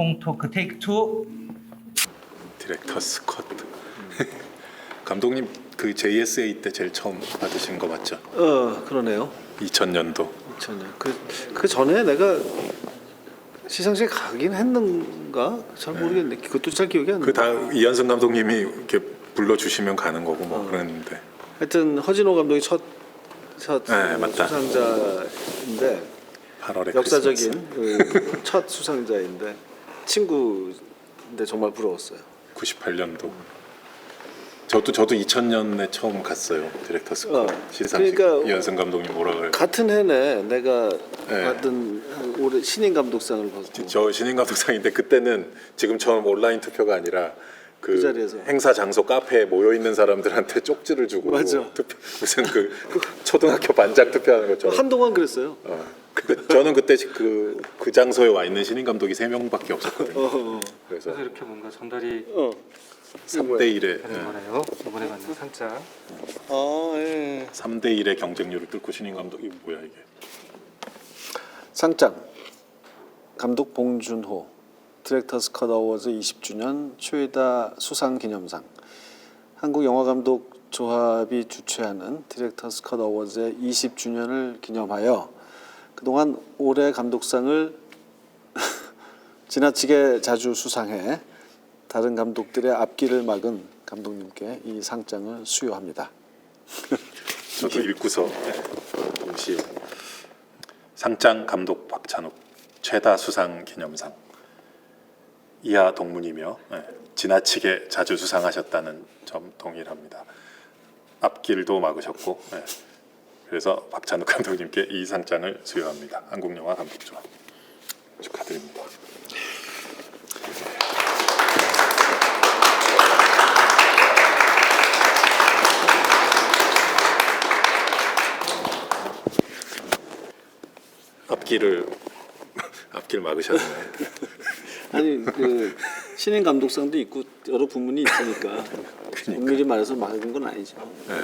박홍 토크 테이크 투. 디렉터스 컷. 감독님 그 JSA 때 제일 처음 받으신 거 맞죠? 어 그러네요. 2000년도. 2000년. 그, 그 전에 내가 시상식에 가긴 했는가? 잘 모르겠네. 그것도 잘 기억이 안 나. 그 다 이현승 감독님이 이렇게 불러 주시면 가는 거고 뭐 그랬는데. 하여튼 허진호 감독이 첫, 첫 네, 맞다. 수상자인데 8월에 역사적인 그 첫 수상자인데 친구인데 정말 부러웠어요. 98년도. 저도 저도 2000년에 처음 갔어요. 디렉터스 컷 어, 시상식. 그러니까 이현승 감독님 뭐라 그래. 같은 해내 내가 네. 받은 올해 신인 감독상을 받고 저 신인 감독상인데 그때는 지금처럼 온라인 투표가 아니라 그, 그 자리에서. 행사 장소 카페에 모여 있는 사람들한테 쪽지를 주고 맞아. 투표, 무슨 그 초등학교 반장 투표하는 것처럼. 한동안 그랬어요. 어. 근데 저는 그때 그, 그 장소에 와 있는 신인 감독이 세 명밖에 없었거든요. 어, 어. 그래서 그래서 이렇게 뭔가 전달이 어. 3대 1의 되는 거네요. 이번에 받는 상장. 아, 예. 3대 1의 경쟁률을 뚫고 신인 감독이 뭐야 이게? 상장 감독 봉준호 디렉터스 컷 어워즈 20주년 최다 수상 기념상 한국 영화 감독 조합이 주최하는 디렉터스 컷 어워즈의 20주년을 기념하여 그동안 올해 감독상을 지나치게 자주 수상해 다른 감독들의 앞길을 막은 감독님께 이 상장을 수여합니다. 저도 읽고서 네, 동시에 상장 감독 박찬욱 최다 수상 기념상 이하 동문이며 네, 지나치게 자주 수상하셨다는 점 동일합니다. 앞길도 막으셨고 네, 그래서 박찬욱 감독님께 이 상장을 수여합니다. 한국영화 감독조합 축하드립니다. 앞길을 앞길 막으셨네. 아니 그 신인 감독상도 있고 여러 부문이 있으니까 엄밀히 말해서 막은 건 아니죠. 네.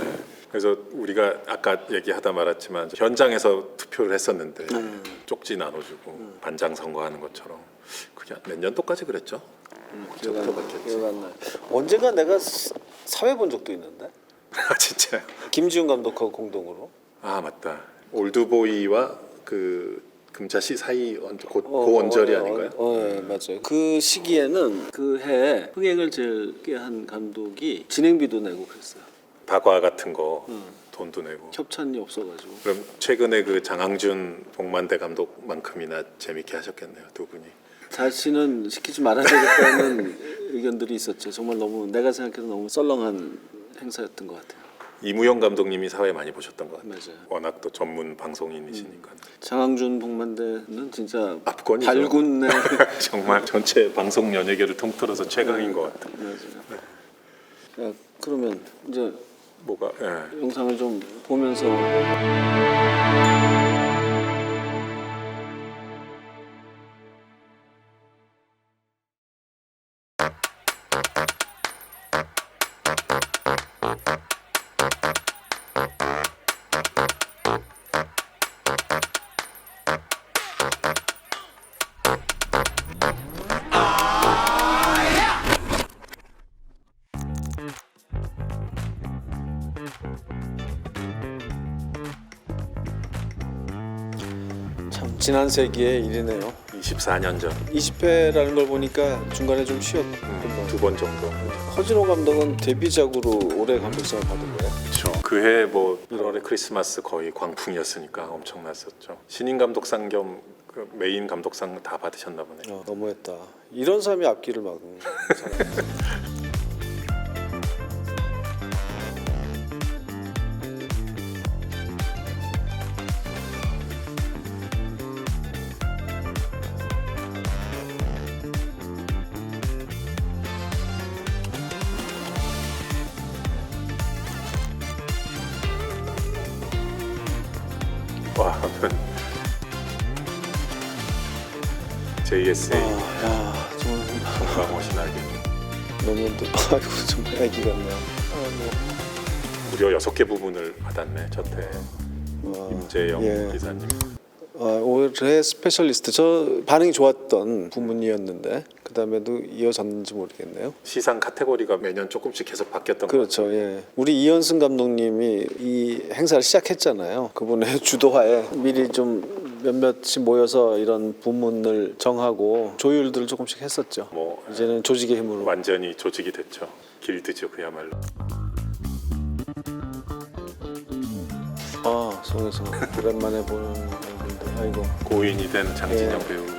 그래서 우리가 아까 얘기하다 말았지만 현장에서 투표를 했었는데 음. 쪽지 나눠주고 반장 선거하는 것처럼 그게 몇 년도까지 그랬죠? 그때부터 안 나. 언젠가 내가 스- 사회 본 적도 있는데 아 진짜요? 김지훈 감독하고 공동으로. 아 맞다. 올드보이와 그 금자씨 사이 언, 고, 어, 그 원절이 어, 아닌가요? 어, 어, 네, 맞아요. 그 시기에는 그 해 흥행을 제일 한 감독이 진행비도 내고 그랬어요. 다과 같은 거 음. 돈도 내고. 협찬이 없어가지고. 그럼 최근에 그 장항준 복만대 감독만큼이나 재밌게 하셨겠네요 두 분이. 다시는 시키지 말아야 되겠다는 의견들이 있었죠. 정말 너무 내가 생각해도 너무 썰렁한 행사였던 것 같아요. 이무영 감독님이 사회 많이 보셨던 것 같아요. 맞아요. 워낙 또 전문 방송인이시니까. 장항준 복만대는 진짜 압권이죠. 발군내 정말 전체 방송 연예계를 통틀어서 최강인 것 같아요. 맞아요. 야, 그러면 이제 뭐가? 예. 영상을 좀 보면서 참 지난 세기의 일이네요. 24년 전. 20회라는 걸 보니까 중간에 좀 쉬었고 두번 정도. 허진호 감독은 데뷔작으로 올해 감독상을 받은 거예요. 그렇죠. 그해 뭐 1월에 크리스마스 거의 광풍이었으니까 엄청났었죠. 신인 감독상 겸그 메인 감독상 다 받으셨나 보네요. 어, 너무했다. 이런 사람이 앞길을 막은 사람. 너무 또 아이고 정말 애기 같네요. 아, 무려 여섯 개 부분을 받았네 뭐, 와, 임재영 예. 기사님. 어, 올해 스페셜리스트 저 반응이 좋았던 부문이었는데 그 다음에도 이어졌는지 모르겠네요. 시상 카테고리가 매년 조금씩 계속 바뀌었던 것 그렇죠. 예. 우리 이현승 감독님이 이 행사를 시작했잖아요. 그분의 주도하에 미리 좀 몇몇이 모여서 이런 부문을 정하고 조율들을 조금씩 했었죠. 뭐 이제는 조직의 힘으로. 완전히 조직이 됐죠. 길드죠 그야말로. 아, 송혜성 오랜만에 보는 얼굴들. 아이고. 고인이 된 장진영 예. 배우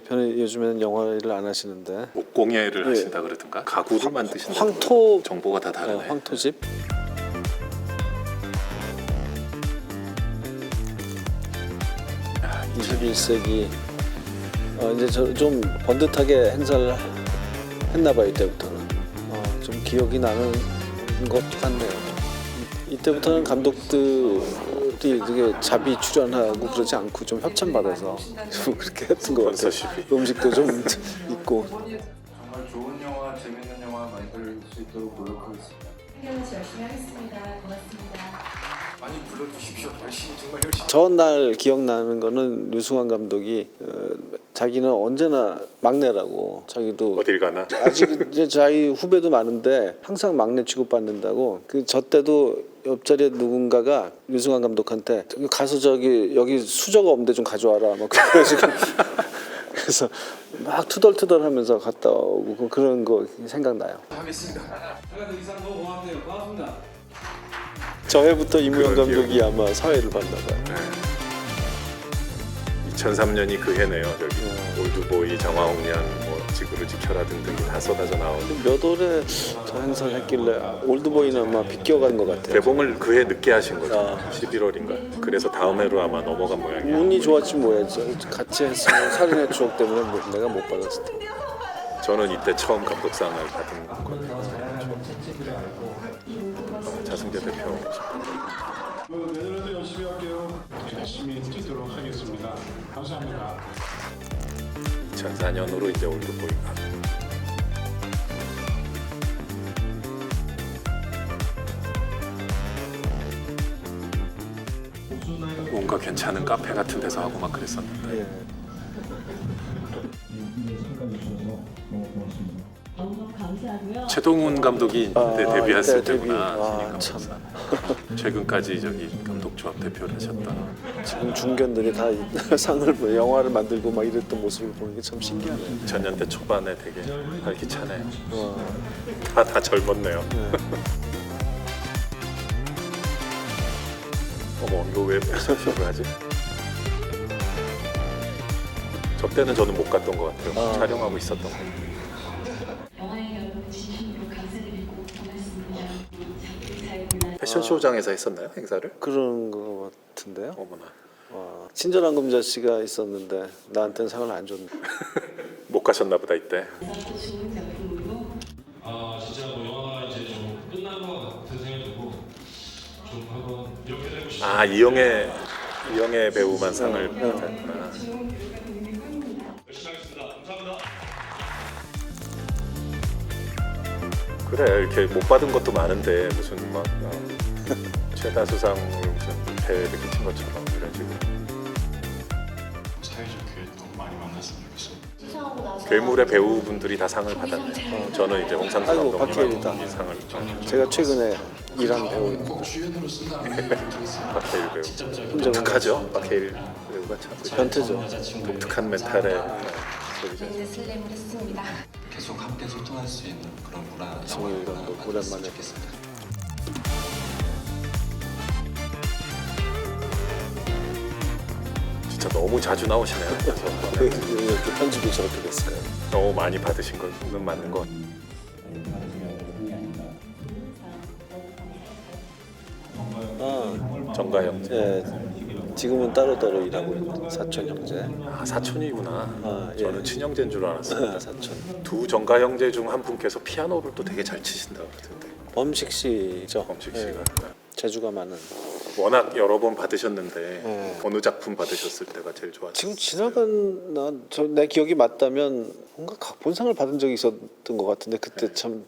대표는 요즘에는 영화를 안 하시는데. 목공예를 예. 하신다 그러던가? 가구를 만드신다. 황토. 정보가 다 어, 다르네. 황토집. 야, 21세기. 어, 이제 저 좀 번듯하게 행사를 했나 봐요 이때부터는. 어, 좀 기억이 나는 것 같네요. 이- 이때부터는 감독들 이 되게 자비 출연하고 그러지 않고 좀 협찬 받아서 좀 그렇게 했던 것 같아요 스폰서십이. 음식도 좀 있고 정말 좋은 영화, 재밌는 영화 만들 수 있도록 노력하겠습니다. 열심히 하겠습니다. 고맙습니다. 많이 불러주십시오. 열심히 정말 열심히. 전날 기억나는 거는 류승환 감독이 어, 자기는 언제나 막내라고 자기도 어딜 가나 아직 이제 자기 후배도 많은데 항상 막내 취급받는다고 그 저 때도 옆자리에 누군가가 류승환 감독한테 가서 저기 여기 수저가 없는데 좀 가져와라 막 그래가지고 그래서 막 투덜투덜하면서 갔다 오고 그- 그런 거 생각나요. 저 해부터 이무영 그런 감독이 아마 사회를 봤나 봐요. 2003년이 그 해네요. 여기 네. 올드보이, 정화홍련, 뭐 지구를 지켜라 등등이 다 쏟아져 나오는. 몇 월에 저 행사를 했길래 올드보이는 아마 비껴간 것 같아요. 개봉을 그 해 늦게 하신 거죠. 아. 11월인가. 그래서 다음 해로 아마 넘어간 모양이에요. 운이 좋았지 뭐야. 저 같이 했으면 살인의 추억 때문에 뭐 내가 못 받았을 텐데. 저는 이때 처음 감독상을 받은 거예 대표. 내년에도 열심히 할게요. 열심히 뛰도록 하겠습니다. 감사합니다. 2004년으로 이제 올드 보이가. 뭔가 괜찮은 카페 같은 데서 하고 막 그랬었는데 예. 너무 감사하고요. 최동훈 감독이 아, 그때 데뷔했을 이때 데뷔. 때구나 아, 신인 감독상 최근까지 저기 감독 조합 대표를 하셨다 지금 중견들이 다 이- 상을 뭐 영화를 만들고 막 이랬던 모습을 보는 게 참 신기하네요. 2000년대 초반에 되게 활기차네 와, 다, 다 젊었네요 네. 어머 이거 왜 패션쇼를 하지? 저 때는 저는 못 갔던 것 같아요 아. 촬영하고 있었던 것 같아요 영화에 여러분 진심으로 감사드리고 고맙습니다. 작품 잘 골라 패션쇼장에서 했었나요 행사를? 그런 거 같은데요. 어머나 와, 친절한 금자 씨가 있었는데 나한테는 상을 안 줬네. 못 가셨나 보다 이때 작품으로 아 진짜 뭐 영화가 이제 좀 끝난 것 같은 생각이 들고 좀 한번 이렇게 되고 싶다. 아 이영애 이영애 배우만 상을 받았구나 열심히 하겠습니다. 감사합니다. 그래 이렇게 못 받은 것도 많은데 무슨 막 어, 최다 수상을 무슨 배를 끼친 것처럼 이런 식으로 사회적게 또 많이 만났으면 좋겠습니다. 시상하고 나서 괴물의 배우분들이 다 상을 받았네. 어, 저는 이제 홍상수 아이고, 감독님하고 박해일이다. 이 상을 제가 최근에 일한 배우입니다. 꼭 주연으로 쓴다. 박해일 배우. 혼자 독특하죠. 박해일 배우가 참 변태죠. 독특한 멘탈의 소리죠. 이제 슬램을 했습니다. 계속 함께 소통할 수 있는 그런 문화 정일 감독 오랜만에 좋겠습니다. 진짜 너무 자주 나오시네요. 왜 이렇게 편집이 저렇게 됐을까요? 너무 많이 받으신 거는 맞는 것. 아, 정가영. 예. 지금은 따로따로 일하고 있는 사촌 형제. 아 사촌이구나. 아, 예. 저는 친형제인 줄 알았어요. 아, 사촌. 두 정가 형제 중 한 분께서 피아노를 또 되게 잘 치신다 그러던데. 범식 씨죠. 범식 예. 씨가 재주가 많은. 워낙 여러 번 받으셨는데 네. 어느 작품 받으셨을 때가 제일 좋았어요? 지금 지나간 나저내 기억이 맞다면 뭔가 각본상을 받은 적이 있었던 것 같은데 그때 참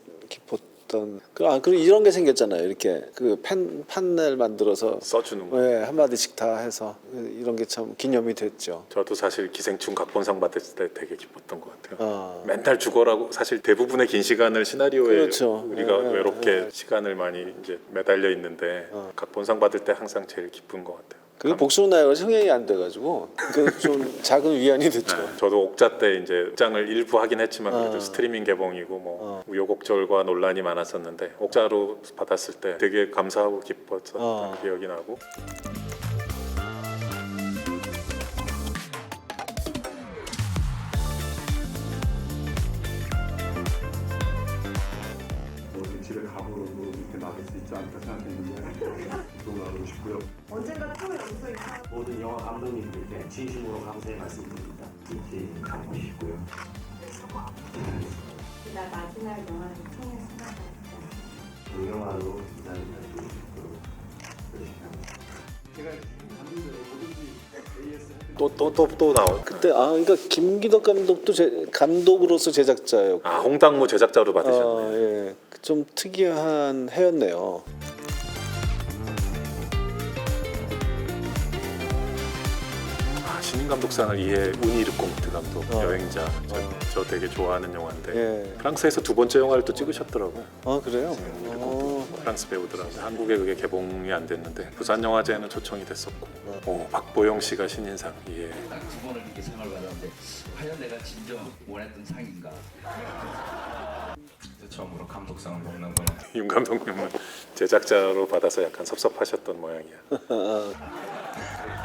깊었던 그, 아 그리고 이런 게 생겼잖아요. 이렇게 그팬 판넬 만들어서 써주는 거. 네, 한 마디씩 다 해서 이런 게 참 기념이 됐죠. 저도 사실 기생충 각본상 받았을 때 되게 기뻤던 것 같아요. 아. 맨날 죽어라고 사실 대부분의 긴 시간을 시나리오에 그렇죠. 우리가 예, 예, 외롭게 예. 시간을 많이 이제 매달려 있는데 어. 각본상 받을 때 항상 제일 기쁜 것 같아요. 그게 복수 나이가 흥행이 안 돼가지고 그 좀 작은 위안이 됐죠. 네, 저도 옥자 때 이제 장을 일부 하긴 했지만 그래도 어. 스트리밍 개봉이고 뭐 어. 우여곡절과 논란이 많았었는데 옥자로 받았을 때 되게 감사하고 기뻤었던 어. 기억이 나고 모든 영화 감독님들께 진심으로 감사의 말씀드립니다. 잊지 않고 싶고요. 나 마지막 영화를 통해 생각합니다. 영화로 기다리는 싶도록 열심히 합니다. 또또또또 나올 그때 아 그러니까 김기덕 감독도 제, 감독으로서 제작자였고 아 홍당무 제작자로 받으셨네. 어, 예. 좀 특이한 해였네요. 감독상을 이해 우니 르콩트 감독 어. 여행자 저, 어. 저 되게 좋아하는 영화인데 예. 프랑스에서 두 번째 영화를 또 찍으셨더라고요. 아 그래요? 우니 어, 프랑스 배우더라고요. 한국에 그게 개봉이 안 됐는데 부산 영화제는 초청이 됐었고 오, 박보영 씨가 신인상 예. 두 번을 이렇게 상을 받았는데 과연 내가 진정 원했던 상인가? 처음으로 감독상을 먹는 거는 윤 감독님은 제작자로 받아서 약간 섭섭하셨던 모양이야.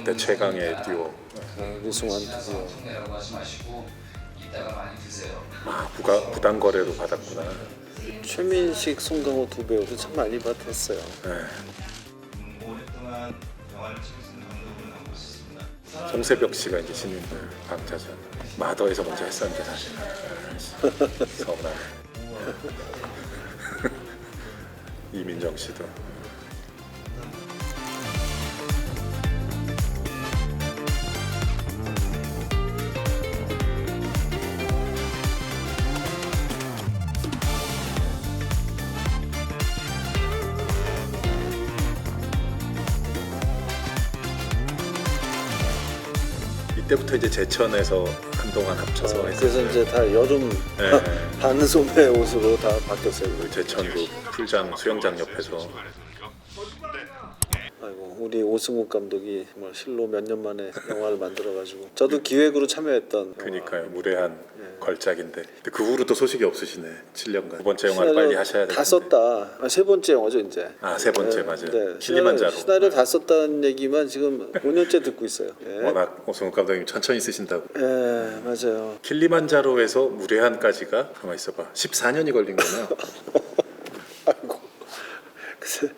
역대 최강의 듀오. 많이 드세요. 아, 부가 부당 거래로 받았구나. 최민식, 송강호 두 배우도 참 많이 받았어요. 네. 오랫동안 영화를. 송세벽 씨가 이제 신인 강자죠. 마더에서 먼저 했었는데 사실 아이씨, 서운하네. 이민정 씨도 이때부터 이제 제천에서 한동안 합쳐서 어, 했었어요. 그래서 이제 다 여름 네. 반소매 옷으로 다 바뀌었어요. 그 제천구 풀장 수영장 옆에서 아이고 우리 오승욱 감독이 정말 실로 몇 년 만에 영화를 만들어가지고 저도 기획으로 참여했던 그니까요 무례한 예. 걸작인데 근데 그 후로 또 소식이 없으시네 7년간 두 번째 영화를 빨리 하셔야 되는데 다 썼다. 아, 세 번째 영화죠 이제. 아 세 번째 네, 맞아요 네. 킬리만자로 시나리오, 다 썼다는 얘기만 지금 5년째 듣고 있어요. 예. 워낙 오승훈 감독님 천천히 쓰신다고 예, 맞아요. 킬리만자로에서 무례한까지가 가만 있어봐 14년이 걸린구나 아이고. 글쎄 참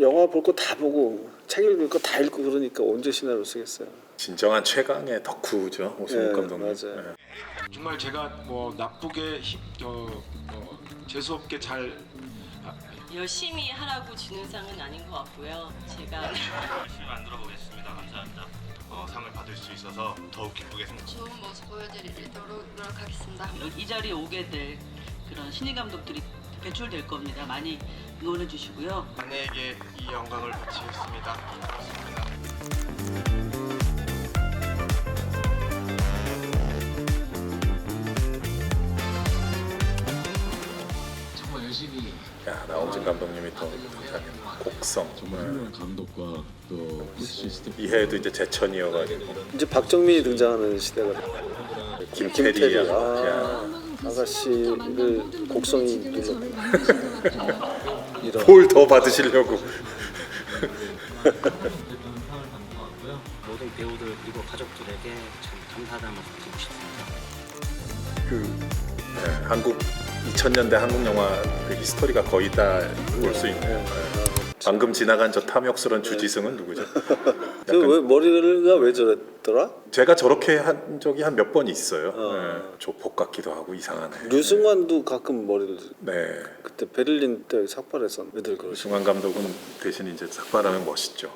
영화 볼 거 다 보고 책 읽을 거 다 읽고 그러니까 언제 시나리오 쓰겠어요. 진정한 최강의 덕후죠 오승훈 예, 감독님 맞아요. 예. 정말 제가 뭐 나쁘게 힘, 어, 어, 재수 없게 잘 열심히 하라고 주는 상은 아닌 것 같고요. 제가 열심히 만들어 보겠습니다. 감사합니다. 어, 상을 받을 수 있어서 더욱 기쁘게 생각합니다. 좋은 모습 보여드리도록 노력하겠습니다. 이 자리에 오게 될 그런 신인 감독들이 배출될 겁니다. 많이 응원해 주시고요. 아내에게 이 영광을 바치겠습니다. 고맙습니다. 정말 열심히 야 나오진 감독님이 또 곡성 훌륭한 감독과 또 시스템 이 해에도 이제 제천이어가지고 이제 박정민이 등장하는 시대가 김태리 김태리 야. 아, 아가씨를 곡성이 눌렀고 이런 뭘더 받으시려고 모든 배우들 그리고 가족들에게 참 감사하다는 말씀 드리고 싶습니다. 그 네, 한국 2000년대 한국 영화 그 히스토리가 거의 다 볼 수 있는 네. 방금 지나간 저 탐욕스런 주지승은 누구죠? 그 왜 머리가 왜 저랬더라? 제가 저렇게 한 적이 한 몇 번 있어요. 어. 네, 조폭 같기도 하고 이상하네. 류승환도 가끔 머리를 네. 그때 베를린 때 삭발했었 왜들 그러시? 승환 감독은 대신 이제 삭발하면 멋있죠.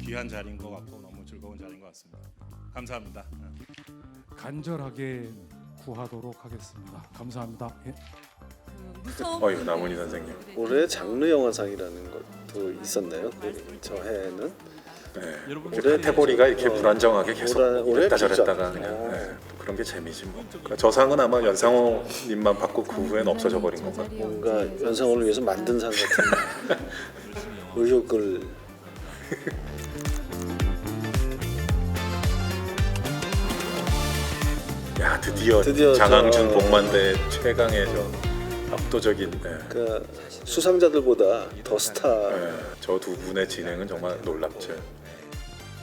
귀한 자리인 것 같고 너무 즐거운 자리인 것 같습니다. 감사합니다. 간절하게 구하도록 하겠습니다. 감사합니다. 예. 어이 남은희 선생님. 올해 장르 영화상이라는 것도 있었네요. 그- 저 해에는 네. 여러분 올해 태보리가 이렇게 어, 불안정하게 계속 올해- 올해 이랬다 비죠. 저랬다가 그냥 어. 네, 또 그런 게 재미지 뭐. 그러니까 저 상은 아마 연상호님만 받고 그 후엔 없어져 버린 건가. 뭔가 연상호를 위해서 만든 상 같은 의욕을 드디어, 드디어 장항준 저- 복만대 최강의 저 압도적인. 네. 그 수상자들보다 더 스타. 네, 저두 분의 진행은 정말 놀랍죠.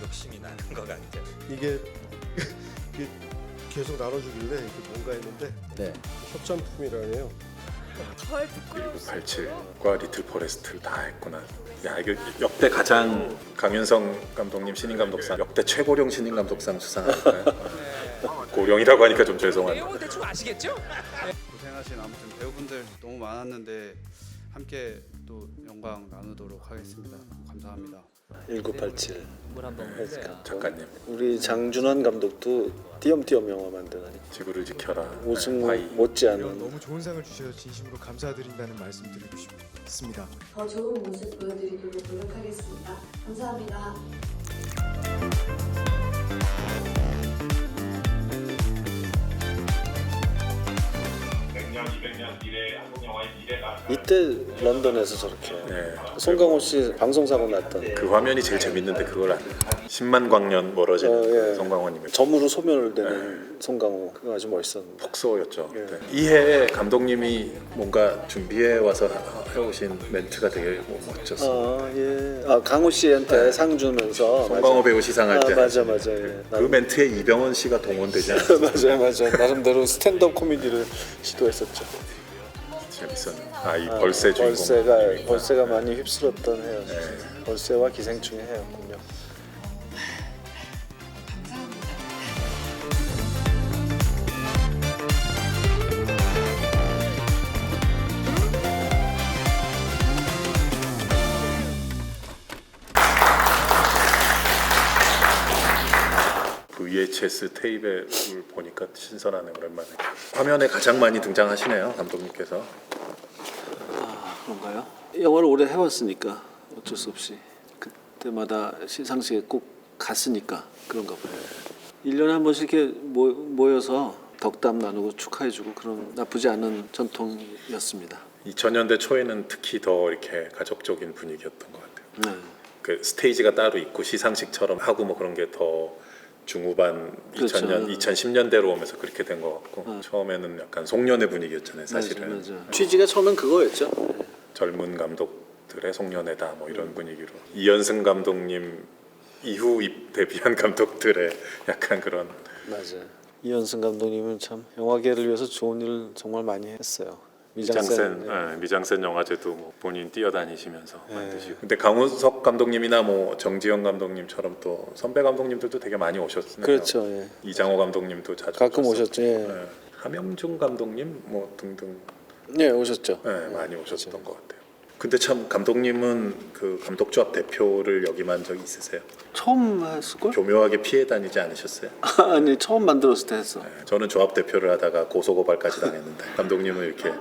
욕심이 나는 것 같아요. 이게 계속 나눠주길래 이게 뭔가 했는데 네. 협찬품이라네요. 그리고 87과 리틀 포레스트를 다 했구나. 야 이거 역대 가장 강윤성 감독님 신인 감독상 역대 최고령 신인 감독상 수상할까요? 고령이라고 하니까 좀 죄송한데. 고생하신 아무튼 배우분들 너무 많았는데 함께 또 영광 나누도록 하겠습니다. 감사합니다. 1987. 작가님 우리 장준환 감독도 띄엄띄엄 영화 만드다니 지구를 지켜라. 오승우 파이. 못지않은 좋은 상을 주셔서 진심으로 감사드린다는 말씀 드리고 싶습니다. 더 좋은 모습 보여드리도록 노력하겠습니다. 감사합니다. 이때 런던에서 저렇게 네. 송강호 씨 방송 사고 났던 그 화면이 제일 재밌는데 그걸 안. 10만 광년 멀어지는 어, 예. 그 성광호님의 점으로 소멸을 되는 송강호 그거 아주 멋있었는데 폭소였죠. 예. 네. 이해 감독님이 뭔가 준비해 와서 하- 해오신 멘트가 되게 뭐 멋졌어. 아, 예. 아, 강호 씨한테 상 주면서 송강호 맞아. 배우 시상할 아, 때 맞아 맞아. 예. 그 멘트에 이병헌 씨가 동원되지 않았어요. 맞아요 맞아요. 나름대로 스탠드업 코미디를 시도했었죠. 재밌었네. 아이 벌새 주인공. 벌새가 분이니까. 벌새가 많이 휩쓸었던 해요. 네. 벌새와 기생충의 해였군요. VHS 테이프를 보니까 신선하네 오랜만에. 화면에 가장 많이 등장하시네요 감독님께서. 아 그런가요? 영화를 오래 해왔으니까 어쩔 수 없이 그때마다 시상식에 꼭 갔으니까 그런가 봐요. 1년에 한 번씩 이렇게 모, 모여서 덕담 나누고 축하해주고 그런 나쁘지 않은 전통이었습니다. 2000년대 초에는 특히 더 이렇게 가족적인 분위기였던 것 같아요. 네. 그 스테이지가 따로 있고 시상식처럼 하고 뭐 그런 게 더 중후반 그렇죠. 2000년 2010년대로 오면서 그렇게 된 것 같고 어. 처음에는 약간 송년회 분위기였잖아요 사실은 맞아, 맞아. 취지가 처음엔 그거였죠. 네. 젊은 감독들의 송년회다 뭐 이런 분위기로 이현승 감독님 이후 입 데뷔한 감독들의 약간 그런 맞아. 이현승 감독님은 참 영화계를 위해서 좋은 일을 정말 많이 했어요. 미장센 네. 예, 미장센 영화제도 뭐 본인 뛰어다니시면서 네. 만드시고 근데 강우석 감독님이나 뭐 정지영 감독님처럼 또 선배 감독님들도 되게 많이 오셨어요. 그렇죠. 예. 이장호 감독님도 자주 가끔. 오셨죠. 예. 예. 함영중 감독님 뭐 등등 네 오셨죠. 예, 많이 오셨던 것 같아요. 근데 참 감독님은 그 감독조합 대표를 역임한 적이 있으세요? 처음 했을 걸? 교묘하게 피해 다니지 않으셨어요? 아니 처음 만들었을 때 했어. 예, 저는 조합 대표를 하다가 고소고발까지 당했는데 감독님은 이렇게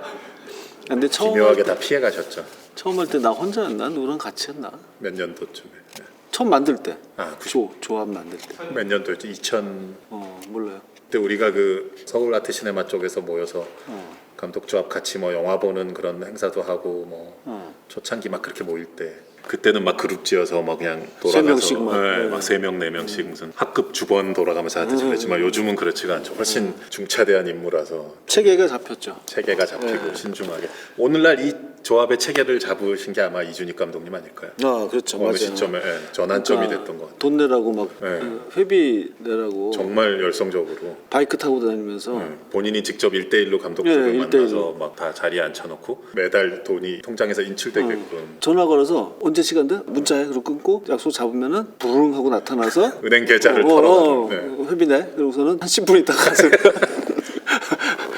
근데 처음 기묘하게 다 피해 가셨죠. 처음 할 때 나 혼자였나 누구랑 같이 했나? 몇 년도쯤에? 예. 처음 만들 때. 아, 그조 조합 만들 때. 몇 년도였지? 2000 어 몰라요. 그때 우리가 그 서울 아트 시네마 쪽에서 모여서 어. 감독 조합 같이 뭐 영화 보는 그런 행사도 하고 뭐 어. 초창기 막 그렇게 모일 때 그때는 막 그룹 지어서 막 그냥 세 돌아가서 명씩만. 네. 막세 명 네 명씩 무슨 학급 주번 돌아가면서 하듯이 그랬지만 요즘은 그렇지가 않죠. 훨씬 중차대한 임무라서 체계가 잡혔죠. 체계가 잡히고 네. 신중하게 오늘날 이 조합의 체계를 잡으신 게 아마 이준익 감독님 아닐까요? 아 그렇죠. 어느 맞아요. 시점에 예, 전환점이 그러니까 됐던 것 같아요. 돈 내라고 막 네. 그 회비 내라고 정말 열성적으로 바이크 타고 다니면서 예, 본인이 직접 일대일로 감독 예, 일대일로 만나서 막 다 자리에 앉혀놓고 매달 돈이 통장에서 인출 되게끔 전화 걸어서 언제 시간 돼? 문자해. 그리고 끊고 약속 잡으면은 부릉 하고 나타나서 은행 계좌를 어, 털어가는 어, 네. 회비네. 그러고서는 한 10분 있다가 가서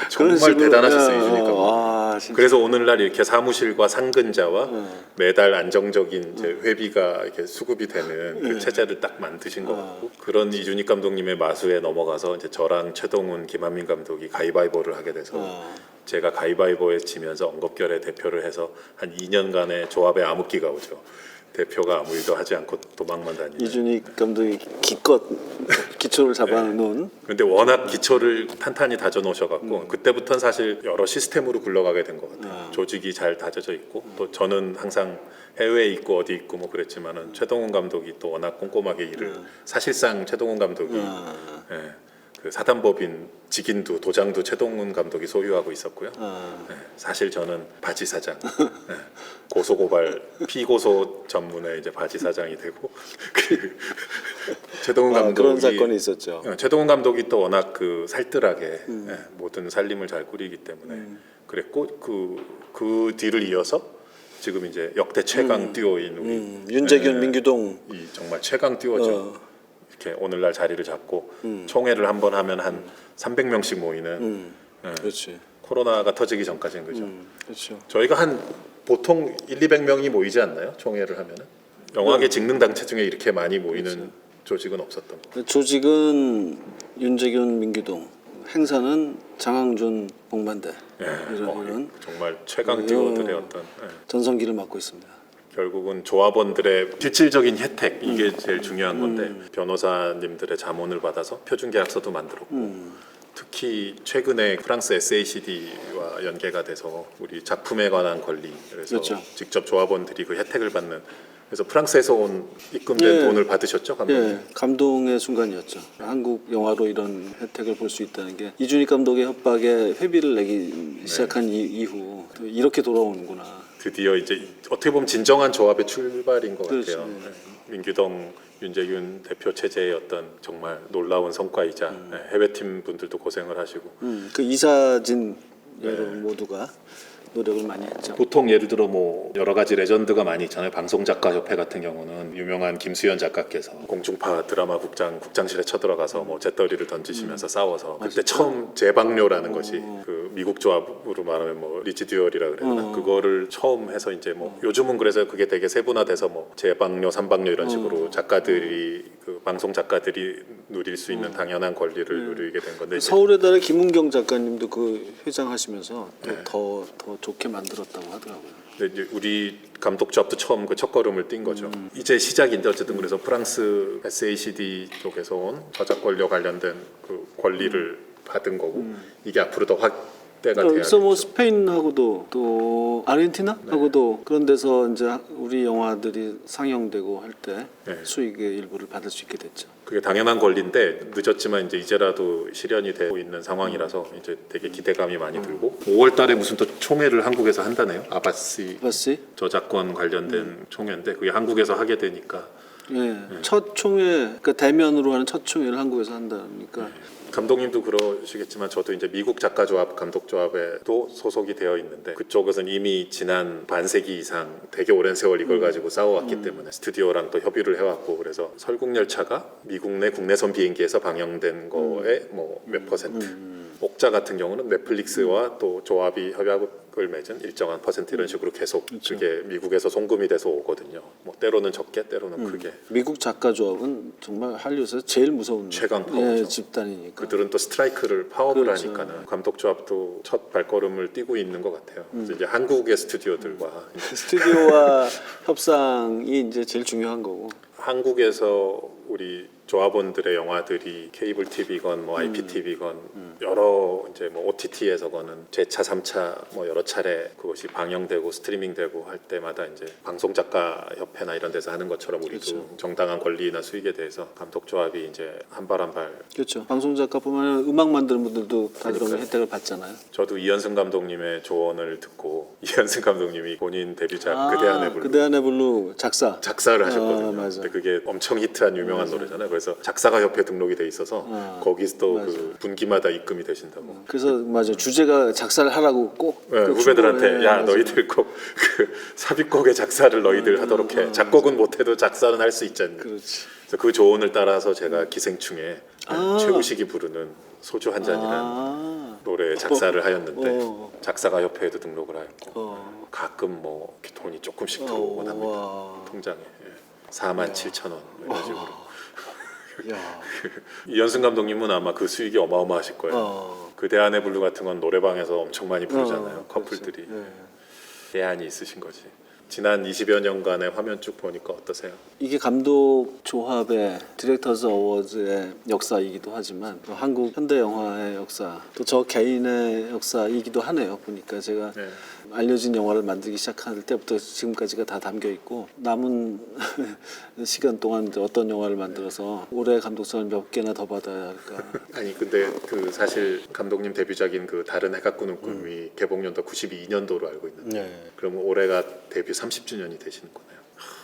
정말 대단하셨어요, 감독. 와, 진짜. 그래서 오늘날 이렇게 사무실과 상근자와 네. 매달 안정적인 이제 회비가 이렇게 수급이 되는 그 체제를 딱 만드신 것 같고 그런 이준익 감독님의 마수에 넘어가서 이제 저랑 최동훈, 김한민 감독이 가위바위보를 하게 돼서 어. 제가 가위바위보에 지면서 언급결에 대표를 해서 한 2년간의 조합의 암흑기가 오죠. 대표가 아무 일도 하지 않고 도망만 다니는. 이준익 감독이 기껏 기초를 잡아놓은 근데 워낙 기초를 탄탄히 다져 놓으셔갖고 그때부터는 사실 여러 시스템으로 굴러가게 된 것 같아요. 조직이 잘 다져져 있고 또 저는 항상 해외에 있고 어디 있고 뭐 그랬지만은 최동훈 감독이 또 워낙 꼼꼼하게 일을 사실상 최동훈 감독이 예, 그 사단법인 직인도 도장도 최동훈 감독이 소유하고 있었고요. 어, 예, 사실 저는 바지 사장, 예, 고소고발 피고소 전문의 이제 바지 사장이 되고 그 최동훈 아, 감독이 그런 사건이 있었죠. 어, 최동훈 감독이 또 워낙 그 살뜰하게 음. 예, 모든 살림을 잘 꾸리기 때문에 그랬고 그, 그 뒤를 이어서 지금 이제 역대 최강 듀오인 우리 음, 윤재균, 예, 민규동 이 정말 최강 듀오죠. 어. 이렇게 오늘날 자리를 잡고 음. 총회를 한 번 하면 한 300명씩 모이는 음, 예, 그렇지. 코로나가 터지기 전까지는 그죠. 음, 그렇죠. 저희가 한 보통 1, 200명이 모이지 않나요? 총회를 하면은 영화계 직능 당체 중에 이렇게 많이 모이는 조직은 없었던 거. 조직은 윤재균, 민규동, 행사는 장항준, 봉반대 예, 이런 어, 이런 정말 최강 어, 듀오들의 어떤 예. 전성기를 맡고 있습니다. 결국은 조합원들의 실질적인 혜택 이게 음. 제일 중요한 건데 변호사님들의 자문을 받아서 표준 계약서도 만들었고 음. 특히 최근에 프랑스 SACD와 연계가 돼서 우리 작품에 관한 권리 그래서 그렇죠. 직접 조합원들이 그 혜택을 받는 그래서 프랑스에서 온 입금된 예. 돈을 받으셨죠 감독님? 예, 감동의 순간이었죠. 한국 영화로 이런 혜택을 볼 수 있다는 게 이준익 감독의 협박에 회비를 내기 시작한 이, 이후 또 이렇게 돌아오는구나. 드디어 이제 어떻게 보면 진정한 조합의 출발인 것 그렇지. 같아요. 네. 민규동, 윤재균 대표 체제의 어떤 정말 놀라운 성과이자 네, 해외 팀 분들도 고생을 하시고 음, 그 이사진 여러분 모두가 노력을 많이 했죠. 보통 예를 들어 뭐 여러 가지 레전드가 많이 있잖아요. 방송 작가 협회 같은 경우는 유명한 김수현 작가께서 공중파 드라마 국장 국장실에 쳐들어가서 뭐 재떨이를 던지시면서 싸워서 그때 처음 재방료라는 것이 그 미국 조합으로 말하면 뭐 리치 듀얼이라 되나 어. 그거를 처음 해서 이제 뭐 요즘은 그래서 그게 되게 세분화돼서 뭐 재방료, 삼방료 이런 식으로 작가들이 그 방송 작가들이 누릴 수 있는 당연한 권리를 누리게 된 건데 이제 서울의 달의 김은경 작가님도 그 회장 하시면서 또더더 좋게 만들었다고 하더라고요. 근데 이제 우리 감독 조합도 처음 그 첫걸음을 뛴 거죠. 이제 시작인데 어쨌든 그래서 프랑스 SACD 쪽에서 온 저작권료 관련된 그 권리를 받은 거고 이게 앞으로 더 확대가 돼야 그래서 뭐 되죠. 스페인하고도 또 아르헨티나하고도 그런 데서 이제 우리 영화들이 상영되고 할 때 네. 수익의 일부를 받을 수 있게 됐죠. 그게 당연한 권리인데 늦었지만 이제 이제라도 실현이 되고 있는 상황이라서 이제 되게 기대감이 많이 들고. 5월달에 무슨 또 총회를 한국에서 한다네요. 아바시. 봤지? 저작권 관련된 총회인데 그게 한국에서 하게 되니까. 예. 첫 총회, 그러니까 대면으로 하는 첫 총회를 한국에서 한다니까 감독님도 그러시겠지만 저도 이제 미국 작가조합 감독조합에도 소속이 되어 있는데 그쪽에서는 이미 지난 반세기 이상 되게 오랜 세월 이걸 가지고 싸워왔기 때문에 스튜디오랑 또 협의를 해왔고 그래서 설국열차가 미국 내 국내선 비행기에서 방영된 거에 뭐 몇 퍼센트 옥자 같은 경우는 넷플릭스와 또 조합이 협약을 맺은 일정한 퍼센트 이런 식으로 계속 그게 미국에서 송금이 돼서 오거든요 뭐 때로는 적게 때로는 크게 미국 작가 조합은 정말 한류에서 제일 무서운 최강 예, 파워죠. 집단이니까. 그들은 또 스트라이크를 파업을 그렇죠. 하니까는 감독 조합도 첫 발걸음을 뛰고 있는 것 같아요. 그래서 이제 한국의 스튜디오들과 스튜디오와 협상이 이제 제일 중요한 거고. 한국에서 우리 조합원들의 영화들이 케이블 TV건 뭐 IPTV건 여러 이제 뭐 OTT에서거는 제차 3차 뭐 여러 차례 그것이 방영되고 스트리밍되고 할 때마다 이제 방송 작가 협회나 이런 데서 하는 것처럼 우리도 그렇죠. 정당한 권리나 수익에 대해서 감독 조합이 이제 한 발 한 발 그렇죠. 방송 작가뿐만 아니라 음악 만드는 분들도 다 그런 그러니까요. 혜택을 받잖아요. 저도 이현승 감독님의 조언을 듣고 이현승 감독님이 본인 데뷔작 아, 그대 안의 블루 그대 안의 블루 작사. 작사를 하셨거든요. 아, 맞아. 근데 그게 엄청 히트한 유명한 유명한 노래잖아요. 그래서 작사가 협회 등록이 돼 있어서 아, 거기서 또 맞아. 그 분기마다 입금이 되신다고. 그래서 맞아 주제가 작사를 하라고 꼭 네, 그 후배들한테 충고를 야 해가지고. 너희들 꼭 그 삽입곡의 작사를 너희들 하도록 해. 작곡은 못해도 작사는 할수 않냐. 그렇지. 그래서 그 조언을 따라서 제가 기생충에 아. 최우식이 부르는 소주 한 잔이라는 아, 노래 작사를 하였는데 어. 작사가 협회에도 등록을 하였고 어. 가끔 뭐 이렇게 돈이 조금씩 어, 들어오곤 합니다. 와. 통장에 예. 4만 7천 원 이런 식으로. 야. 이연승 감독님은 아마 그 수익이 어마어마하실 거예요. 어. 그 대 안의 블루 같은 건 노래방에서 엄청 많이 부르잖아요. 어, 커플들이 그렇죠. 예. 대안이 있으신 거지. 지난 20여 년간의 화면 쭉 보니까 어떠세요? 이게 감독 조합의 디렉터즈 어워즈의 역사이기도 하지만 또 한국 현대 영화의 역사 또 저 개인의 역사이기도 하네요. 보니까 제가 네. 알려진 영화를 만들기 시작할 때부터 지금까지가 다 담겨 있고 남은 시간 동안 이제 어떤 영화를 만들어서 올해 감독상을 몇 개나 더 받아야 할까. 아니 근데 그 사실 감독님 데뷔작인 그 다른 해가 꾸는 음. 꿈이 개봉 연도 92년도로 알고 있는데 네. 그럼 올해가 데뷔 30주년이 되시는 거네요.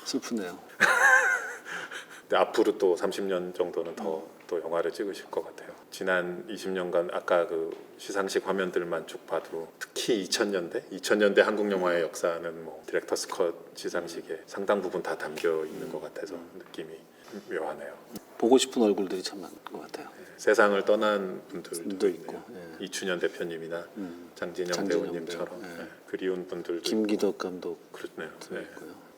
슬프네요. 근데 앞으로 또 30년 정도는 더 음. 또 영화를 찍으실 것 같아요. 지난 20년간 아까 그 시상식 화면들만 쭉 봐도 특히 2000년대, 2000년대 한국 영화의 역사는 뭐 디렉터스 컷 시상식에 상당 부분 다 담겨 있는 것 같아서 느낌이 묘하네요. 보고 싶은 얼굴들이 참 많은 것 같아요. 세상을 떠난 분들도 있고 예. 이춘현 대표님이나 음. 장진영, 장진영 배우님처럼 배우, 예. 예, 그리운 분들도 김기덕 감독 있고. 그렇네요. 네.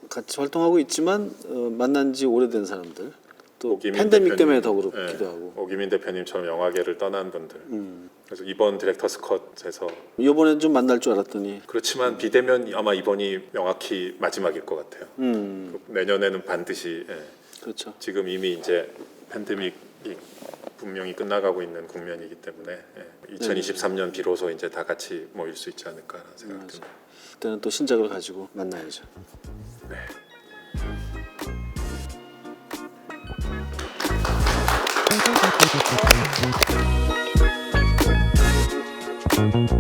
같이 활동하고 있지만 어, 만난 지 오래된 사람들 또 팬데믹 대표님, 때문에 더 그렇기도 예, 하고 오기민 대표님처럼 영화계를 떠난 분들. 음. 그래서 이번 디렉터스 컷에서 이번엔 좀 만날 줄 알았더니 그렇지만 비대면 아마 이번이 명확히 마지막일 것 같아요. 음 내년에는 반드시 예, 그렇죠 지금 이미 이제 팬데믹이 분명히 끝나가고 있는 국면이기 때문에 예, 2023년 비로소 이제 다 같이 모일 수 있지 맞아. 듭니다. 그때는 또 신작을 가지고 만나야죠. 네. Thank you.